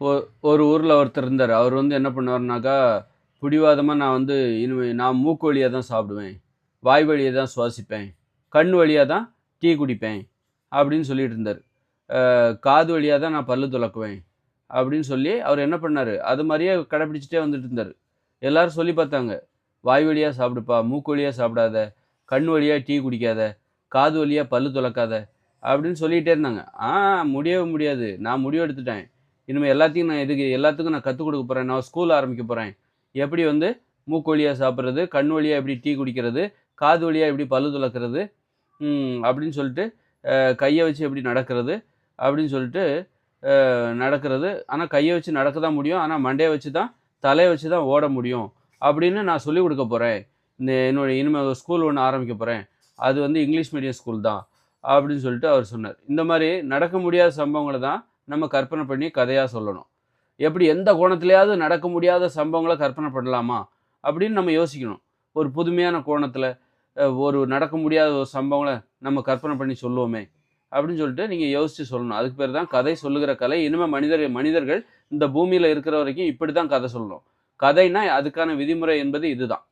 ஒ- ஒரு ஊரில் ஒருத்தர் இருந்தார். அவர் வந்து என்ன பண்ணுவார்னாக்கா பிடிவாதமாக நான் வந்து இனிமே நான் மூக்கு வழியாக தான் சாப்பிடுவேன். வாய் வழியாக தான் சுவாசிப்பேன். கண் வழியாக தான் டீ குடிப்பேன். அப்படின்னு சொல்லிட்டு இருந்தார். காது வழியாக தான் நான் பல்லு துலக்குவேன். அப்படின்னு சொல்லி அவர் என்ன பண்ணார்? அது மாதிரியே கடைப்பிடிச்சிட்டே வந்துட்டு இருந்தார். எல்லோரும் சொல்லி பார்த்தாங்க. வாய் வழியாக சாப்பிடுப்பா மூக்கு வழியாக சாப்பிடாத கண் வழியாக டீ குடிக்காத காது வழியாக பல்லு துளக்காத அப்படின்னு சொல்லிகிட்டே இருந்தாங்க. ஆ முடியவே முடியாது. நான் முடிவு எடுத்துட்டேன். இனிமேல் எல்லாத்தையும் நான் இதுக்கு எல்லாத்துக்கும் நான் கற்றுக் கொடுக்க போகிறேன் நான் ஸ்கூல் ஆரம்பிக்க போகிறேன் எப்படி வந்து மூக்கு வழியாக சாப்பிட்றது கண் வழியாக எப்படி டீ குடிக்கிறது காது வழியாக எப்படி பல்லு துளக்கிறது அப்படின்னு சொல்லிட்டு கையை வச்சு எப்படி நடக்கிறது அப்படின்னு சொல்லிட்டு நடக்கிறது. ஆனால் கையை வச்சு நடக்க தான் முடியும். ஆனால் மண்டையை வச்சு தான் தலையை வச்சு தான் ஓட முடியும். அப்படின்னு நான் சொல்லிக் கொடுக்க போகிறேன் இந்த என்னுடைய இனிமேல் ஸ்கூல் ஒன்று ஆரம்பிக்க போகிறேன் அது வந்து இங்கிலீஷ் மீடியம் ஸ்கூல் தான் அப்படின்னு சொல்லிட்டு அவர் சொன்னார். இந்த மாதிரி நடக்க முடியாத சம்பவங்களை தான் நம்ம கற்பனை பண்ணி கதையாக சொல்லணும். எப்படி எந்த கோணத்துலையாவது நடக்க முடியாத சம்பவங்களை கற்பனை பண்ணலாமா? அப்படின்னு நம்ம யோசிக்கணும். ஒரு புதுமையான கோணத்தில் ஒரு நடக்க முடியாத ஒரு சம்பவங்களை நம்ம கற்பனை பண்ணி சொல்லுவோமே அப்படின்னு சொல்லிட்டு நீங்கள் யோசித்து சொல்லணும். அதுக்கு பேர் தான் கதை சொல்லுகிற கலை. இனிமேல் மனிதர் மனிதர்கள் இந்த பூமியில் இருக்கிற வரைக்கும் இப்படி தான் கதை சொல்லணும். கதைனா அதுக்கான விதிமுறை என்பது இதுதான்.